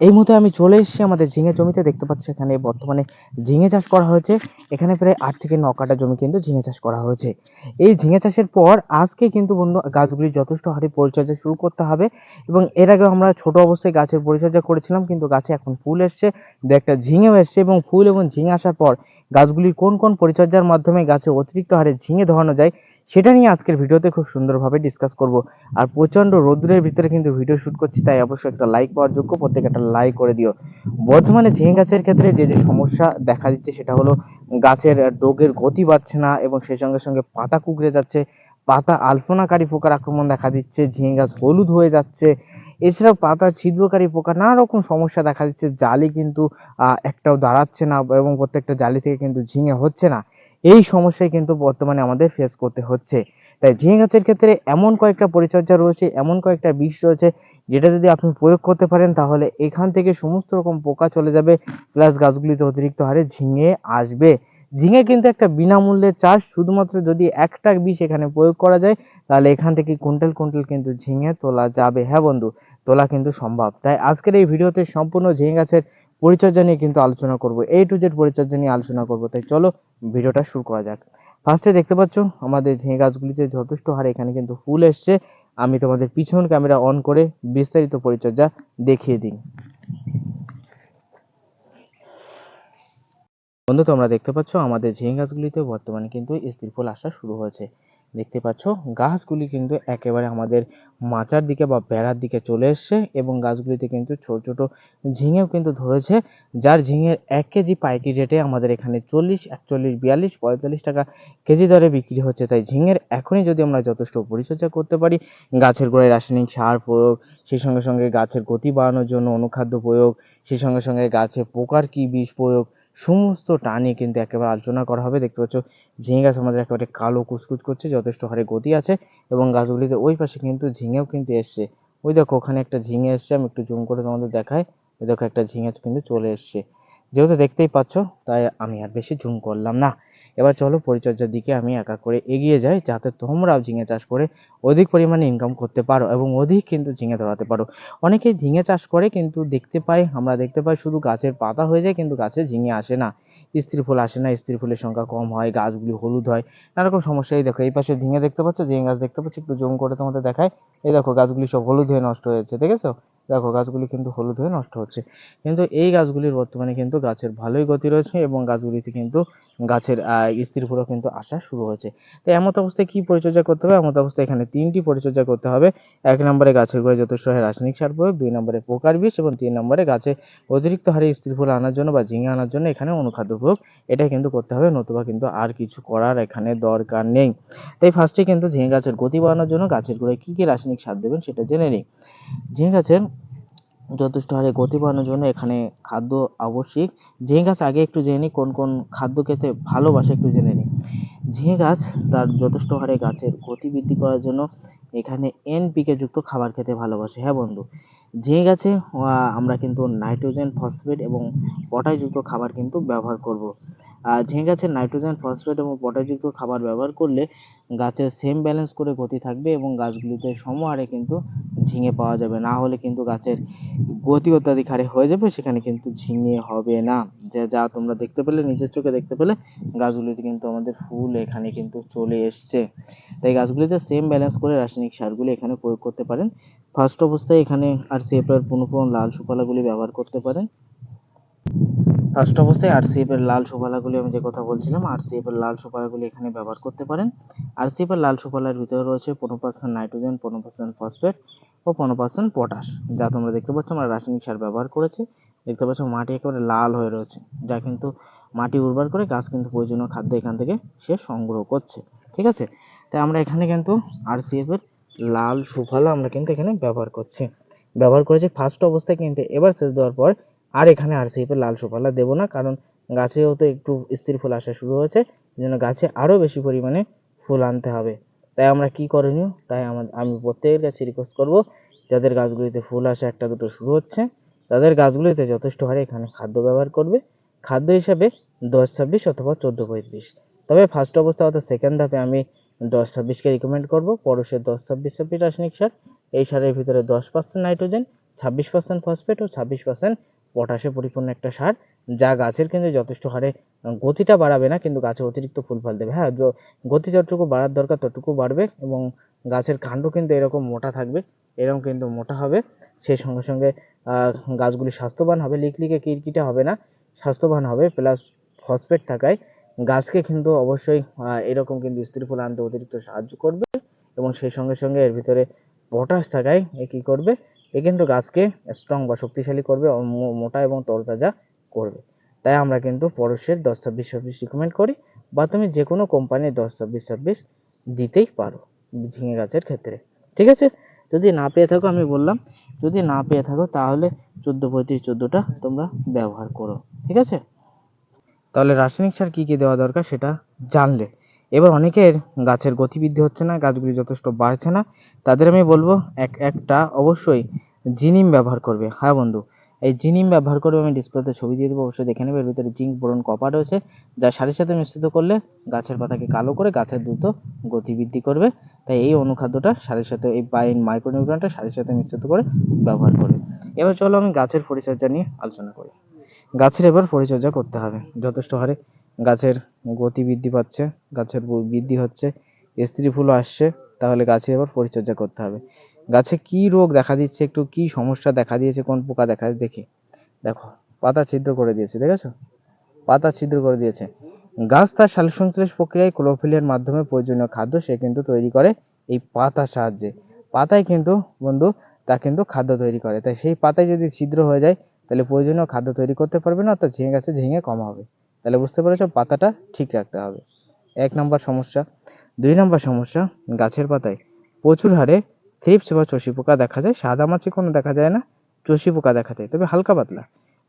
এই মুহূর্তে আমি চলে এসেছি আমাদের ঝিঙে জমিতে, দেখতে পাচ্ছ এখানে বর্তমানে ঝিঙে চাষ করা হয়েছে। এখানে প্রায় আট থেকে ন কাটা জমি কিন্তু ঝিঙে চাষ করা হয়েছে। এই ঝিঙে চাষের পর আজকে কিন্তু বন্ধু গাছগুলি যথেষ্ট হারে পরিচর্যা শুরু করতে হবে এবং এর আগে আমরা ছোট অবস্থায় গাছের পরিচর্যা করেছিলাম, কিন্তু গাছে এখন ফুল এসছে, দু একটা ঝিঙেও এসছে এবং ফুল এবং ঝিঙে আসার পর গাছগুলির কোন কোন পরিচর্যার মাধ্যমে গাছে অতিরিক্ত হারে ঝিঙে ধরানো যায় সেটা নিয়ে আজকের ভিডিওতে খুব সুন্দরভাবে ডিসকাস করব। আর প্রচণ্ড রোদ্রের ভিতরে কিন্তু ভিডিও শ্যুট করছি, তাই অবশ্যই একটা লাইক পাওয়ার যোগ্য প্রত্যেক একটা লাইক করে দিও। বর্তমানে ঝিঙে গাছের ক্ষেত্রে যে যে সমস্যা দেখা দিচ্ছে সেটা হলো গাছের ডোগের গতি বাড়ছে না এবং সেই সঙ্গে সঙ্গে পাতা কুকড়ে যাচ্ছে। পাতা আলফনাকারী পোকার আক্রমণ দেখা দিচ্ছে, ঝিঙে গাছ হলুদ হয়ে যাচ্ছে। এছাড়াও পাতা ছিদ্রকারী পোকা নানা রকম সমস্যা দেখা দিচ্ছে, জালি কিন্তু একটাও দাঁড়াচ্ছে না এবং প্রত্যেকটা জালি থেকে কিন্তু ঝিঙে হচ্ছে না। এই সমস্যায় কিন্তু বর্তমানে আমাদের ফেস করতে হচ্ছে। তাই ঝিঙে গাছের ক্ষেত্রে এমন কয়েকটা পরিচর্যা রয়েছে, এমন কয়েকটা বিষ রয়েছে, যেটা যদি আপনি প্রয়োগ করতে পারেন তাহলে এখান থেকে সমস্ত রকম পোকা চলে যাবে প্লাস গাছগুলিতে অতিরিক্ত হারে ঝিঙে আসবে। ঝিঙে কিন্তু একটা বিনামূল্যে চাষ, শুধুমাত্র যদি একটা বিষ এখানে প্রয়োগ করা যায়, তাহলে এখান থেকে কুইন্টাল কুইন্টাল কিন্তু ঝিঙে তোলা যাবে। হ্যাঁ বন্ধু, তোলা কিন্তু সম্ভব। তাই আজকের এই ভিডিওতে সম্পূর্ণ ঝিঙে গাছের পরিচর্যা নিয়ে কিন্তু আলোচনা করব। এই টু জেড পরিচর্যা নিয়ে আলোচনা করব। তাই চলো ভিডিওটা শুরু করা যাক। ফার্স্টে দেখতে পাচ্ছ, আমাদের ঝিঙে গাছগুলিতে যথেষ্ট হারে এখানে কিন্তু ফুল এসছে। আমি তোমাদের পিছন ক্যামেরা অন করে বিস্তারিত পরিচর্যা দেখিয়ে দিই। বন্ধু, তোমরা দেখতে পাচ্ছ আমাদের ঝিঙে গাছগুলিতে বর্তমানে কিন্তু স্থির ফুল আসা শুরু হয়েছে। দেখতে পাচ্ছ, গাছগুলি কিন্তু একেবারে আমাদের মাচার দিকে বা বেড়ার দিকে চলে এসছে এবং গাছগুলিতে কিন্তু ছোট ছোট ঝিঙেও কিন্তু ধরেছে, যার ঝিঙের এক কেজি পাইকারি রেটে আমাদের এখানে চল্লিশ, একচল্লিশ, বিয়াল্লিশ, পঁয়তাল্লিশ টাকা কেজি দরে বিক্রি হচ্ছে। তাই ঝিঙের এখনই যদি আমরা যথেষ্ট পরিচর্যা করতে পারি, গাছের গোড়ায় রাসায়নিক সার প্রয়োগ, সেই সঙ্গে সঙ্গে গাছের গতি বাড়ানোর জন্য অনুখাদ্য প্রয়োগ, সেই সঙ্গে সঙ্গে গাছে পোকার কি বিষ প্রয়োগ সমস্ত টানে কিন্তু একেবারে আলোচনা করা হবে। দেখতে পাচ্ছ, ঝিঙে গাছ আমাদের একেবারে কালো কুচকুচ করছে, যথেষ্ট হারে গতি আছে এবং গাছগুলিতে ওই পাশে কিন্তু ঝিঙেও কিন্তু এসছে। ওই দেখো, ওখানে একটা ঝিঙে এসছে, আমি একটু জুম করে তোমাদের দেখাই। ওই দেখো, একটা ঝিঙে কিন্তু চলে এসছে। যেহেতু দেখতেই পাচ্ছ, তাই আমি আর বেশি জুম করলাম না। এবার চলো পরিচর্যার দিকে আমি একা করে এগিয়ে যাই যাতে তোমরাও ঝিঙে চাষ করে অধিক পরিমাণে ইনকাম করতে পারো এবং অধিক কিন্তু ঝিঙে ধরাতে পারো। অনেকেই ঝিঙে চাষ করে কিন্তু দেখতে পাই, আমরা দেখতে পাই শুধু গাছের পাতা হয়ে যায় কিন্তু গাছে ঝিঙে আসে না। স্ত্রী ফুল আসে না, স্ত্রী ফুলের সংখ্যা কম হয়, গাছগুলি হলুদ হয়। নানা রকম সমস্যা। এই দেখো, এই পাশে ঝিঙে দেখতে পাচ্ছ? ঝিঙে গাছ দেখতে পাচ্ছ? একটু জুম করে তোমাদের দেখায় এই দেখো, গাছগুলি সব হলুদ হয়ে নষ্ট হয়েছে, দেখেছ? দেখো, গাছগুলি কিন্তু হলুদ হয়ে নষ্ট হচ্ছে। কিন্তু এই গাছগুলির বর্তমানে কিন্তু গাছের ভালোই গতি রয়েছে এবং গাছগুলিতে কিন্তু গাছের স্ত্রী ফুলও কিন্তু আসা শুরু হয়েছে। তো এমত অবস্থায় কি পরিচর্যা করতে হবে? এমত অবস্থায় এখানে তিনটি পরিচর্যা করতে হবে। এক নম্বরে গাছের গোড়ায় যথেষ্ট হারে রাসায়নিক সার প্রয়োগ, দুই নম্বরে পোকার বিষ এবং তিন নম্বরে গাছে অতিরিক্ত হারে স্ত্রী ফুল আনার জন্য বা ঝিঙে আনার জন্য এখানে অনুখাদ্য প্রয়োগ। এটা কিন্তু করতে হবে, নতুবা কিন্তু আর কিছু করার এখানে দরকার নেই। তাই ফার্স্টে কিন্তু ঝিঙে গাছের গতি বাড়ানোর জন্য গাছের গোড়ায় কী কী রাসায়নিক সার দেবেন সেটা জেনে নিই। ঝিঙে গাছের যথেষ্ট হারে গতি বাড়ানোর জন্য এখানে খাদ্য আবশ্যিক। ঝিঙে গাছ আগে একটু জেনে নিই, কোন কোন খাদ্য খেতে ভালোবাসে একটু জেনে নিই। ঝিঙে গাছ তার যথেষ্ট হারে গাছের গতি বৃদ্ধি করার জন্য এখানে এনপিকে যুক্ত খাবার খেতে ভালোবাসে। হ্যাঁ বন্ধু, ঝিঙে গাছে আমরা কিন্তু নাইট্রোজেন, ফসফেট এবং পটাশযুক্ত খাবার কিন্তু ব্যবহার করব। ঝিঙে গাছের নাইট্রোজেন ফসফেট এবং পটাশযুক্ত খাবার ব্যবহার করলে গাছের সেম ব্যালেন্স করে গতি থাকবে এবং গাছগুলিতে সমহারে কিন্তু ঝিঙে পাওয়া যাবে। না হলে কিন্তু গাছের গতি অত্যাধিক হারে হয়ে যাবে, সেখানে কিন্তু ঝিঙে হবে না। যা যা তোমরা দেখতে পেলে, নিজের চোখে দেখতে পেলে, গাছগুলিতে কিন্তু আমাদের ফুল এখানে কিন্তু চলে এসছে। তাই গাছগুলিতে সেম ব্যালেন্স করে রাসায়নিক সারগুলি এখানে প্রয়োগ করতে পারেন। ফার্স্ট অবস্থায় এখানে আর সিএফের পুনঃপুরন লাল সুফলাগুলি ব্যবহার করতে পারেন। ফার্স্ট অবস্থায় আরসিএফ এর লাল সুফলাগুলি আমি যে কথা বলছিলাম আরসিএফ এর লাল সুফলাগুলি এখানে ব্যবহার করতে পারেন। আরসিএফ এর লাল সুফলার ভিতরে রয়েছে পনেরো পার্সেন্ট নাইট্রোজেন, পনেরো পার্সেন্ট ফসফেট ও পনেরো পার্সেন্ট পটাশ, যা তোমরা দেখতে পাচ্ছ আমরা রাসায়নিক সার ব্যবহার করেছি। দেখতে পাচ্ছ মাটি একেবারে লাল হয়ে রয়েছে, যা কিন্তু মাটি উর্বর করে গাছ কিন্তু প্রয়োজনীয় খাদ্য এখান থেকে সে সংগ্রহ করছে, ঠিক আছে? তাই আমরা এখানে কিন্তু আরসিএফ এর লাল সুফলা আমরা কিন্তু এখানে ব্যবহার করছি। ব্যবহার করেছি ফার্স্ট অবস্থায় কিন্তু এবার সেচ দেওয়ার পর আর এখানে আরসিএফ এর লাল সুফলা দেবো না, কারণ গাছেও তো একটু স্থির ফুল আসা শুরু হয়েছে, এই জন্য গাছে আরও বেশি পরিমাণে ফুল আনতে হবে। তাই আমরা কি করণীয়? তাই আমাদের আমি প্রত্যেকের কাছে রিকোয়েস্ট করব, যাদের গাছগুলিতে ফুল আসা একটা দুটো শুরু হচ্ছে, তাদের গাছগুলিতে যথেষ্ট হারে এখানে খাদ্য ব্যবহার করবে। খাদ্য হিসাবে দশ ছাব্বিশ অথবা চোদ্দ পঁয়ত্রিশ। তবে ফার্স্ট অবস্থা অর্থাৎ সেকেন্ড ধাপে আমি দশ ছাব্বিশকে রিকমেন্ড করব। পরশের দশ ছাব্বিশ ছাব্বিশ রাসায়নিক সার, এই সারের ভিতরে দশ পার্সেন্ট নাইট্রোজেন ছাব্বিশ পার্সেন্ট ফসফেট ও ছাব্বিশ পার্সেন্ট পটাশে পরিপূর্ণ একটা সার, যা গাছের কিন্তু যথেষ্ট হারে গতিটা বাড়াবে না, কিন্তু গাছে অতিরিক্ত ফুল ফল দেবে। হ্যাঁ গতি যতটুকু বাড়ার দরকার ততটুকু বাড়বে এবং গাছের কাণ্ড কিন্তু এরকম মোটা থাকবে, এরকম কিন্তু মোটা হবে। সেই সঙ্গে সঙ্গে গাছগুলি স্বাস্থ্যবান হবে লিকলিকে কিরকিটা হবে না, স্বাস্থ্যবান হবে, প্লাস ফসফেট থাকায় গাছকে কিন্তু অবশ্যই এরকম কিন্তু স্ত্রী ফুল আনতে অতিরিক্ত সাহায্য করবে এবং সেই সঙ্গে সঙ্গে এর ভিতরে পটাশ থাকায় এ কী করবে এ কিন্তু গাছকে স্ট্রং বা শক্তিশালী করবে মোটা এবং তরতাজা করবে। তাই আমরা কিন্তু পরশের দশ ছাব্বিশ ছাব্বিশ রিকমেন্ড করি বা তুমি যে কোনো কোম্পানির দশ ছাব্বিশ ছাব্বিশ দিতেই পারো ঝিঙে গাছের ক্ষেত্রে। ঠিক আছে? যদি না পেয়ে থাকো, আমি বললাম, যদি না পেয়ে থাকো তাহলে চোদ্দ পঁয়ত্রিশ চোদ্দোটা তোমরা ব্যবহার করো। ঠিক আছে? তাহলে রাসায়নিক সার কী কী দেওয়া দরকার সেটা জানলে। এবার অনেকের গাছের গতিবৃদ্ধি হচ্ছে না, গাছগুলি যথেষ্ট বাড়ছে না। তাদের আমি বলব, এক একটা অবশ্যই জিনিম ব্যবহার করবে। হ্যাঁ বন্ধু, এই জিনিম ব্যবহার করবে আমি ডিসপ্লেতে ছবি দিয়ে দেবো, অবশ্যই দেখে নেবে। এর ভিতরে জিঙ্ক বোরন কপার রয়েছে, যা সারের সাথে মিশ্রিত করলে গাছের পাতাকে কালো করে গাছের দ্রুত গতিবৃদ্ধি করবে। তাই এই অনুখাদ্যটা সারের সাথে, এই বাইন মাইক্রোনিউট্রিয়েন্টটা সারের সাথে মিশ্রিত করে ব্যবহার করবে। এবার চলো আমি গাছের পরিচর্যা নিয়ে আলোচনা করি। গাছের এবার পরিচর্যা করতে হবে, যথেষ্ট হারে। গাছের গতি বৃদ্ধি পাচ্ছে, গাছের বৃদ্ধি হচ্ছে, স্ত্রী ফুলও আসছে, তাহলে গাছের এবার পরিচর্যা করতে হবে। গাছে কি রোগ দেখা দিচ্ছে, একটু কি সমস্যা দেখা দিয়েছে, কোন পোকা দেখা দেখি। দেখো, পাতা ছিদ্র করে দিয়েছে, দেখেছ? পাতা ছিদ্র করে দিয়েছে। গাছ তার সালোকসংশ্লেষ প্রক্রিয়ায় ক্লোরোফিলের মাধ্যমে প্রয়োজনীয় খাদ্য সে কিন্তু তৈরি করে এই পাতার সাহায্যে। পাতায় কিন্তু, বন্ধু, তা কিন্তু খাদ্য তৈরি করে। তাই সেই পাতায় যদি ছিদ্র হয়ে যায়, তাহলে প্রয়োজনীয় খাদ্য তৈরি করতে পারবে না, অর্থাৎ ঝিঙে গাছে ঝিঙে কম হবে। তাহলে বুঝতে পেরেছ পাতাটা ঠিক রাখতে হবে। এক নম্বর সমস্যা। দুই নম্বর সমস্যা, গাছের পাতায় প্রচুর হারে থ্রিপস বা চষি পোকা দেখা যায়। সাদা মাছি কোনো দেখা যায় না, চষি পোকা দেখা যায়। তবে হালকা পাতলা।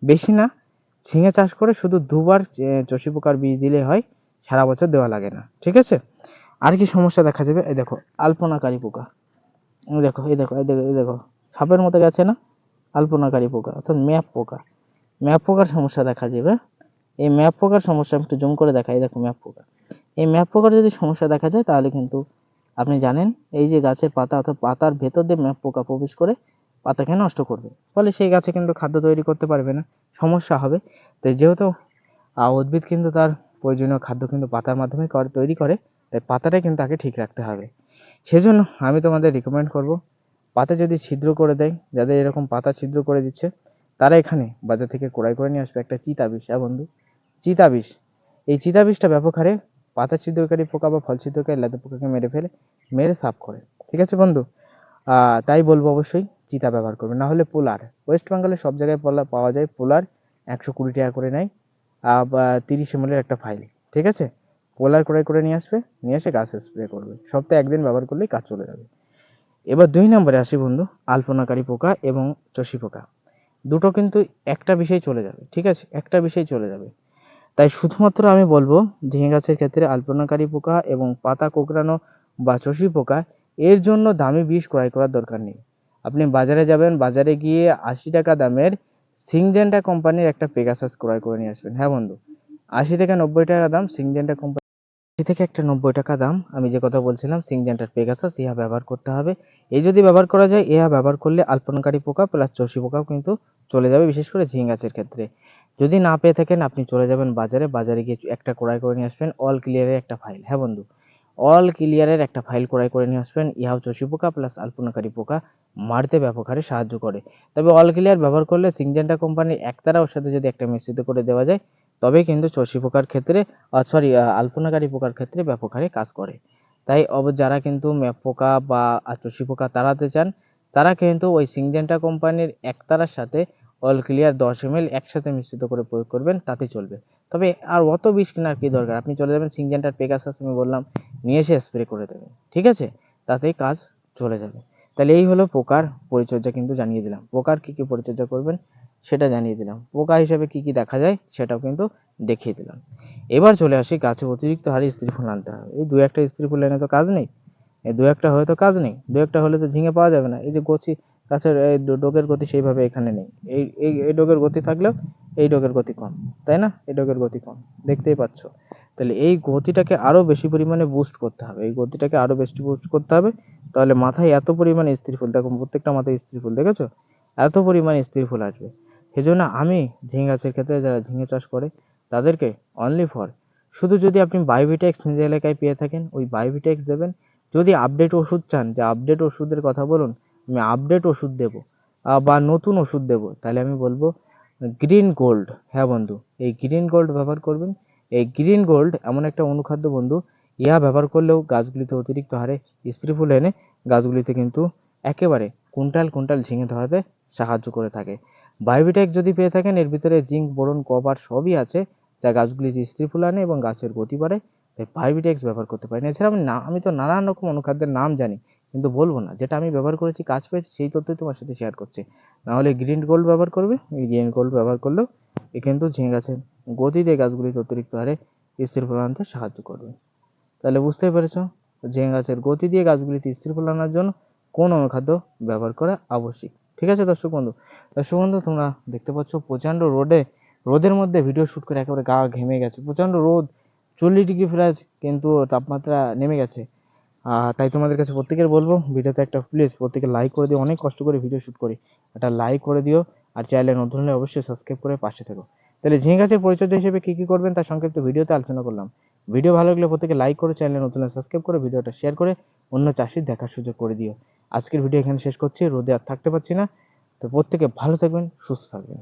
বেশি না, ঝিঙে চাষ করে শুধু দুবার চষি পোকার বীজ দিলে হয়, সারা বছর দেওয়া লাগে না। ঠিক আছে? আর কি সমস্যা দেখা যাবে? এই দেখো, আলপনাকারী পোকা। দেখো, এই দেখো এই দেখো এই দেখো। সাপের মতো গেছে না? আলপনাকারী পোকা, অর্থাৎ ম্যাপ পোকা। ম্যাপ পোকার সমস্যা দেখা যাবে। এই ম্যাপ পোকার সমস্যা আমি একটু জুম করে দেখাই দেখো ম্যাপ পোকা এই ম্যাপ পোকার যদি সমস্যা দেখা যায়, তাহলে কিন্তু আপনি জানেন, এই যে গাছের পাতা অর্থাৎ পাতার ভেতর দিয়ে ম্যাপ পোকা প্রবেশ করে পাতাকে নষ্ট করবে। ফলে সেই গাছে কিন্তু খাদ্য তৈরি করতে পারবে না, সমস্যা হবে। তো যেহেতু উদ্ভিদ কিন্তু তার প্রয়োজনীয় খাদ্য কিন্তু পাতার মাধ্যমে তৈরি করে, তাই পাতাটা কিন্তু তাকে ঠিক রাখতে হবে। সেজন্য আমি তোমাদের রিকমেন্ড করব, পাতা যদি ছিদ্র করে দেয়, যাদের এরকম পাতা ছিদ্র করে দিচ্ছে, তারা এখানে বাজার থেকে ক্রয় করে নিয়ে আসবে একটা চিতা বিষ হ্যাঁ বন্ধু? চিতা বিষ এই চিতাবিষটা ব্যাপক হারে পাতা ছিদ্রকারী পোকা বা ফল ছিদ্রকারী লেদা পোকাকে মেরে ফেলে, মেরে সাফ করে। ঠিক আছে বন্ধু? তাই বলব অবশ্যই, চিতা ব্যবহার করবে না হলে পোলার। ওয়েস্ট বেঙ্গলে সব জায়গায় পোলা পাওয়া যায় পোলার। একশো কুড়ি টাকা করে নেয়। বা তিরিশ এমএলের একটা ফাইল। ঠিক আছে? পোলার ক্রয় করে নিয়ে আসবে, নিয়ে এসে গাছ স্প্রে করবে। সপ্তাহে একদিন ব্যবহার করলেই কাজ চলে যাবে। এবার দুই নম্বরে আসি বন্ধু, আলপনাকারী পোকা এবং চষি পোকা। দুটো কিন্তু একটা বিষয় চলে যাবে। ঠিক আছে? একটা বিষয় চলে যাবে। তাই শুধুমাত্র আমি বলব, ঝিঙে গাছের ক্ষেত্রে আলপনাকারী পোকা এবং পাতা কোঁকড়ানো বা চষি পোকা, এর জন্য দামি বিষ ক্রয় করার দরকার নেই। আপনি বাজারে যাবেন, বাজারে গিয়ে আশি টাকা দামের সিংজেন্টা কোম্পানির একটা পেগাসাস ক্রয় করে নিয়ে আসবেন। হ্যাঁ বন্ধু? আশি থেকে নব্বই টাকা দাম, সিংজেন্টা কোম্পানি আশি থেকে একটা নব্বই টাকা দাম, আমি যে কথা বলছিলাম, সিংজেন্টার পেগাসাস, ইহা ব্যবহার করতে হবে। এই যদি ব্যবহার করা যায়, ইহা ব্যবহার করলে আলপনাকারী পোকা প্লাস চষি পোকাও কিন্তু চলে যাবে, বিশেষ করে ঝিঙে গাছের ক্ষেত্রে। যদি না পেয়ে থাকেন, আপনি চলে যাবেন বাজারে। বাজারে গিয়ে একটা ক্রয় করে নিয়ে আসবেন অল ক্লিয়ারের একটা ফাইল হ্যাঁ বন্ধু? অল ক্লিয়ারের একটা ফাইল ক্রয় করে নিয়ে আসবেন। ইহাও চষি পোকা প্লাস আলপনাকারী পোকা মারতে ব্যাপক হারে সাহায্য করে। তবে অল ক্লিয়ার ব্যবহার করলে সিংজেন্টা কোম্পানির একতারা ওর সাথে যদি একটা মিশ্রিত করে দেওয়া যায় তবে কিন্তু চষি পোকার ক্ষেত্রে সরি আলপনাকারী পোকার ক্ষেত্রে ব্যাপক হারে কাজ করে। তাই অব, যারা কিন্তু পোকা বা চষি পোকা তাড়াতে চান, তারা কিন্তু ওই সিংজেন্টা কোম্পানির একতারার সাথে অল ক্লিয়ার দশ এম একসাথে মিশ্রিত করে প্রয়োগ করবেন তাতে চলবে। তবে আর অত বিষ কেনার কি দরকার? আপনি চলে যাবেন সিংজেন্টার পেগাসাস আমি বললাম, নিয়ে এসে স্প্রে করে দেবেন, ঠিক আছে? তাতেই কাজ চলে যাবে। তাহলে এই হলো পোকার পরিচর্যা কিন্তু জানিয়ে দিলাম। পোকার কি কি পরিচর্যা করবেন সেটা জানিয়ে দিলাম। পোকা হিসেবে কি কি দেখা যায় সেটাও কিন্তু দেখিয়ে দিলাম। এবার চলে আসি গাছে অতিরিক্ত হারে স্ত্রী ফুল আনতে হবে। এই দু একটা স্ত্রী ফুল এনে তো কাজ নেই। এই দু একটা হয়তো কাজ নেই। দু একটা হলে তো ঝিঙে পাওয়া যাবে না। এই যে গছি গাছের, এই ডোগের গতি সেইভাবে এখানে নেই। এই এই এই ডোগের গতি থাকলেও এই ডোগের গতি কম, তাই না? এই ডোগের গতি কম, দেখতেই পাচ্ছ। তাহলে এই গতিটাকে আরও বেশি পরিমাণে বুস্ট করতে হবে। এই গতিটাকে আরও বেশি বুস্ট করতে হবে, তাহলে মাথায় এত পরিমাণে স্ত্রী ফুল, দেখো প্রত্যেকটা মাথায় স্ত্রী ফুল, দেখেছ? এত পরিমাণে স্ত্রী ফুল আসবে। সেজন্য আমি ঝিঙে গাছের ক্ষেত্রে যারা ঝিঙে চাষ করে, তাদেরকে অনলি ফর শুধু যদি আপনি বায়োভিটেক্স নিজের এলাকায় পেয়ে থাকেন, ওই বায়োভিটেক্স দেবেন। যদি আপডেট ওষুধ চান, যে আপডেট ওষুধের কথা বলুন আমি আপডেট ওষুধ দেবো বা নতুন ওষুধ দেবো, তাহলে আমি বলব গ্রিন গোল্ড হ্যাঁ বন্ধু, এই গ্রিন গোল্ড ব্যবহার করবেন। এই গ্রিন গোল্ড এমন একটা অনুখাদ্য বন্ধু, ইহা ব্যবহার করলেও গাছগুলিতে অতিরিক্ত হারে স্ত্রী ফুল এনে গাছগুলিতে কিন্তু একেবারে কুইন্টাল কুইন্টাল ঝিঙে ধরাতে সাহায্য করে থাকে। বায়োভিটেক যদি পেয়ে থাকেন, এর ভিতরে জিঙ্ক বোরন কপার সবই আছে, যা গাছগুলিতে স্ত্রী ফুল আনে এবং গাছের গতি বাড়ে তাই বায়োভিটেক্স ব্যবহার করতে পারেন। এছাড়া আমি না, আমি তো নানান রকম অনুখাদ্যের নাম জানি কিন্তু বলব না, যেটা আমি ব্যবহার করেছি, কাজ পেয়েছি, সেই তথ্যই তোমার সাথে শেয়ার করছি। নাহলে গ্রিন গোল্ড ব্যবহার করবে, এই গ্রিন গোল্ড ব্যবহার করলেও এ কিন্তু ঝিঙে গাছের গতিতে গাছগুলিতে অতিরিক্ত হারে স্থির ফল আনতে সাহায্য করবে। তাহলে বুঝতেই পেরেছ ঝিঙে গাছের গতি দিয়ে গাছগুলিতে স্থির ফল আনার জন্য কোন অনুখাদ্য ব্যবহার করা আবশ্যিক? ঠিক আছে দর্শক বন্ধু দর্শক বন্ধু, তোমরা দেখতে পাচ্ছ প্রচণ্ড রোদে, রোদের মধ্যে ভিডিও শ্যুট করে একেবারে গা ঘেমে গেছে। প্রচণ্ড রোদ, চল্লিশ ডিগ্রি প্লাস কিন্তু তাপমাত্রা নেমে গেছে। তাই তোমাদের কাছে প্রত্যেকের বলব, ভিডিওতে একটা প্লিজ প্রত্যেকে লাইক করে দিও, অনেক কষ্ট করে ভিডিও শ্যুট করি। একটা লাইক করে দিও, আর চ্যানেলে নতুন হলে অবশ্যই সাবস্ক্রাইব করে পাশে থেকো। তাহলে ঝিঙে গাছের পরিচর্যা হিসেবে কী কী করবেন তার সংক্ষিপ্ত ভিডিওতে আলোচনা করলাম। ভিডিও ভালো লাগলে প্রত্যেকে লাইক করে চ্যানেলে নতুন সাবস্ক্রাইব করে ভিডিওটা শেয়ার করে অন্য চাষির দেখার সুযোগ করে দিও। আজকের ভিডিও এখানে শেষ করছি, রোদে আর থাকতে পারছি না। তো প্রত্যেকে ভালো থাকবেন, সুস্থ থাকবেন।